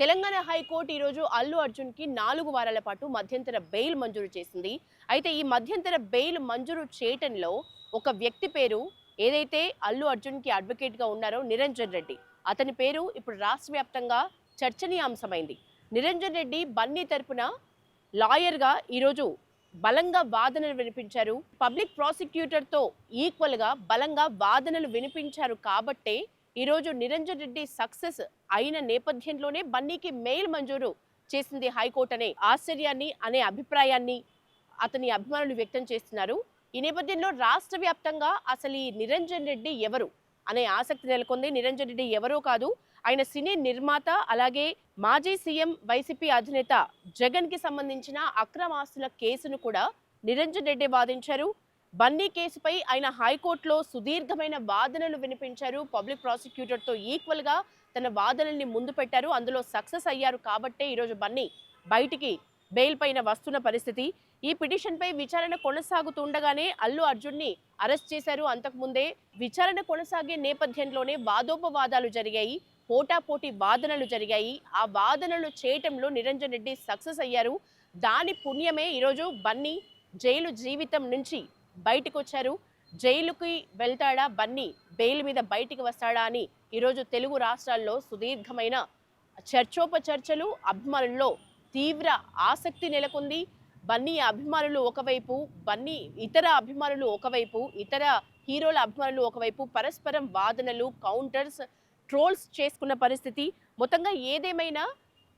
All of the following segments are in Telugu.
తెలంగాణ హైకోర్టు ఈరోజు అల్లు అర్జున్కి నాలుగు వారాల పాటు మధ్యంతర బెయిల్ మంజూరు చేసింది. అయితే ఈ మధ్యంతర బెయిల్ మంజూరు చేయటంలో ఒక వ్యక్తి పేరు ఏదైతే అల్లు అర్జున్కి అడ్వకేట్గా ఉన్నారో నిరంజన్ రెడ్డి. అతని పేరు ఇప్పుడు రాష్ట్ర వ్యాప్తంగా చర్చనీయాంశమైంది. నిరంజన్ రెడ్డి బన్నీ తరపున లాయర్గా ఈరోజు బలంగా వాదనలు వినిపించారు. పబ్లిక్ ప్రాసిక్యూటర్తో ఈక్వల్గా బలంగా వాదనలు వినిపించారు కాబట్టే ఈరోజు నిరంజన్ రెడ్డి సక్సెస్ అయిన నేపథ్యంలోనే బన్నీకి మెయిల్ మంజూరు చేసింది హైకోర్టు అనే ఆశ్చర్యాన్ని అనే అభిప్రాయాన్ని అతని అభిమానులు వ్యక్తం చేస్తున్నారు. ఈ నేపథ్యంలో రాష్ట్ర వ్యాప్తంగా అసలు ఈ నిరంజన్ రెడ్డి ఎవరు అనే ఆసక్తి నెలకొంది. నిరంజన్ రెడ్డి ఎవరో కాదు ఆయన సినీ నిర్మాత అలాగే మాజీ సీఎం వైసీపీ అధినేత జగన్కి సంబంధించిన అక్రమాస్తుల కేసును కూడా నిరంజన్ రెడ్డి వాదించారు. బన్నీ కేసుపై ఆయన హైకోర్టులో సుదీర్ఘమైన వాదనలు వినిపించారు. పబ్లిక్ ప్రాసిక్యూటర్తో ఈక్వల్గా తన వాదనల్ని ముందు పెట్టారు. అందులో సక్సెస్ అయ్యారు కాబట్టే ఈరోజు బన్నీ బయటికి బెయిల్ పైన వస్తున్న పరిస్థితి. ఈ పిటిషన్పై విచారణ కొనసాగుతుండగానే అల్లు అర్జున్ని అరెస్ట్ చేశారు. అంతకుముందే విచారణ కొనసాగే నేపథ్యంలోనే వాదోపవాదాలు జరిగాయి. పోటాపోటీ వాదనలు జరిగాయి. ఆ వాదనలు చేయటంలో నిరంజన్ రెడ్డి సక్సెస్ అయ్యారు. దాని పుణ్యమే ఈరోజు బన్నీ జైలు జీవితం నుంచి బయటకు వచ్చారు జైలుకి వెళ్తాడా బన్నీ? బెయిల్ మీద బయటికి వస్తాడా అని ఈరోజు తెలుగు రాష్ట్రాల్లో సుదీర్ఘమైన చర్చోపచర్చలు అభిమానుల్లో తీవ్ర ఆసక్తి నెలకొంది. బన్నీ అభిమానులు ఒకవైపు బన్నీ ఇతర అభిమానులు ఒకవైపు ఇతర హీరోల అభిమానులు ఒకవైపు పరస్పరం వాదనలు కౌంటర్స్ ట్రోల్స్ చేసుకున్న పరిస్థితి. మొత్తంగా ఏదేమైనా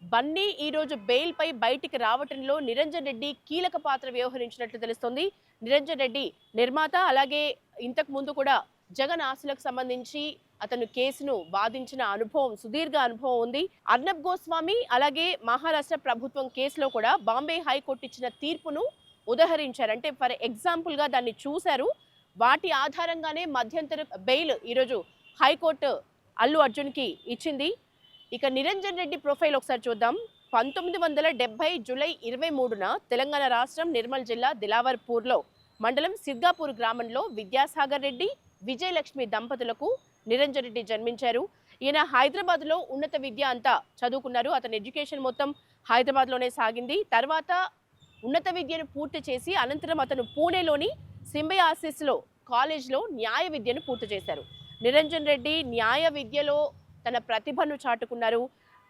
బన్నీ ఈరోజు బెయిల్పై బయటికి రావటంలో నిరంజన్ రెడ్డి కీలక పాత్ర వ్యవహరించినట్లు తెలుస్తోంది. నిరంజన్ రెడ్డి నిర్మాత అలాగే ఇంతకు ముందు కూడా జగన్ ఆస్తులకు సంబంధించి అతను కేసును వాదించిన అనుభవం సుదీర్ఘ అనుభవం ఉంది. అర్నబ్ గోస్వామి అలాగే మహారాష్ట్ర ప్రభుత్వం కేసులో కూడా బాంబే హైకోర్టు ఇచ్చిన తీర్పును ఉదహరించారు. అంటే ఫర్ ఎగ్జాంపుల్గా దాన్ని చూశారు. వాటి ఆధారంగానే మధ్యంతర బెయిల్ ఈరోజు హైకోర్టు అల్లు అర్జున్కి ఇచ్చింది. ఇక నిరంజన్ రెడ్డి ప్రొఫైల్ ఒకసారి చూద్దాం. పంతొమ్మిది వందల డెబ్బై జూలై ఇరవై మూడున తెలంగాణ రాష్ట్రం నిర్మల్ జిల్లా దిలావర్పూర్లో మండలం సిద్గాపూర్ గ్రామంలో విద్యాసాగర్ రెడ్డి విజయలక్ష్మి దంపతులకు నిరంజన్ రెడ్డి జన్మించారు. ఈయన హైదరాబాద్లో ఉన్నత విద్య అంతా చదువుకున్నారు. అతని ఎడ్యుకేషన్ మొత్తం హైదరాబాద్లోనే సాగింది. తర్వాత ఉన్నత విద్యను పూర్తి చేసి అనంతరం అతను పూణేలోని సింబయాసిస్లో కాలేజ్లో న్యాయ విద్యను పూర్తి చేశారు. నిరంజన్ రెడ్డి న్యాయ విద్యలో తన ప్రతిభను చాటుకున్నారు.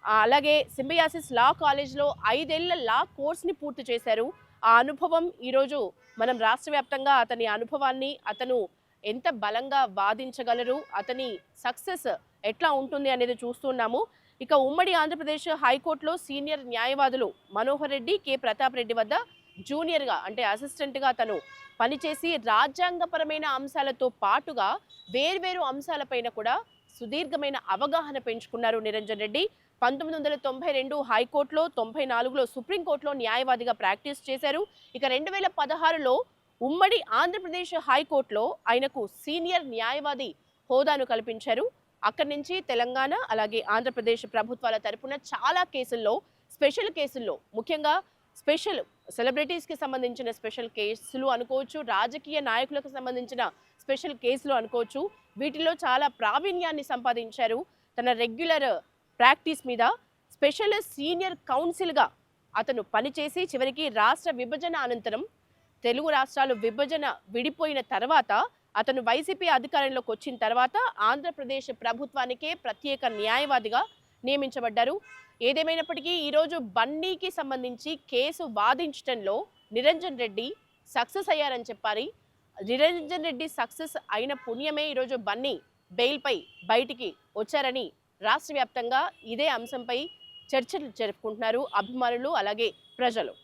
అలాగే సింబయాసిస్ లా కాలేజ్లో ఐదేళ్ళ లా కోర్స్ని పూర్తి చేశారు. ఆ అనుభవం ఈరోజు మనం రాష్ట్ర వ్యాప్తంగా అతని అనుభవాన్ని అతను ఎంత బలంగా వాదించగలరు అతని సక్సెస్ ఎట్లా ఉంటుంది అనేది చూస్తున్నాము ఇక ఉమ్మడి ఆంధ్రప్రదేశ్ హైకోర్టులో సీనియర్ న్యాయవాదులు మనోహర్ రెడ్డి కె. ప్రతాప్ రెడ్డి వద్ద జూనియర్గా అంటే అసిస్టెంట్గా తను పనిచేసి రాజ్యాంగపరమైన అంశాలతో పాటుగా వేర్వేరు అంశాలపైన కూడా సుదీర్ఘమైన అవగాహన పెంచుకున్నారు నిరంజన్ రెడ్డి. పంతొమ్మిది వందల తొంభై రెండు హైకోర్టులో తొంభై నాలుగులో సుప్రీంకోర్టులో న్యాయవాదిగా ప్రాక్టీస్ చేశారు. ఇక రెండు వేల పదహారులో ఉమ్మడి ఆంధ్రప్రదేశ్ హైకోర్టులో ఆయనకు సీనియర్ న్యాయవాది హోదాను కల్పించారు. అక్కడి నుంచి తెలంగాణ అలాగే ఆంధ్రప్రదేశ్ ప్రభుత్వాల తరపున చాలా కేసుల్లో స్పెషల్ కేసుల్లో ముఖ్యంగా స్పెషల్ సెలబ్రిటీస్కి సంబంధించిన స్పెషల్ కేసులు అనుకోవచ్చు రాజకీయ నాయకులకు సంబంధించిన స్పెషల్ కేసులు అనుకోవచ్చు. వీటిలో చాలా ప్రావీణ్యాన్ని సంపాదించారు. తన రెగ్యులర్ ప్రాక్టీస్ మీద స్పెషల్ సీనియర్ కౌన్సిల్గా అతను పనిచేసి చివరికి రాష్ట్ర విభజన అనంతరం తెలుగు రాష్ట్రాలు విభజన విడిపోయిన తర్వాత అతను వైసీపీ అధికారంలోకి వచ్చిన తర్వాత ఆంధ్రప్రదేశ్ ప్రభుత్వానికే ప్రత్యేక న్యాయవాదిగా నియమించబడ్డారు. ఏదేమైనప్పటికీ ఈరోజు బన్నీకి సంబంధించి కేసు వాదించడంలో నిరంజన్ రెడ్డి సక్సెస్ అయ్యారని చెప్పాలి. నిరంజన్ రెడ్డి సక్సెస్ అయిన పుణ్యమే ఈరోజు బన్నీ బెయిల్పై బయటికి వచ్చారని రాష్ట్ర వ్యాప్తంగా ఇదే అంశంపై చర్చలు జరుపుకుంటున్నారు అభిమానులు అలాగే ప్రజలు.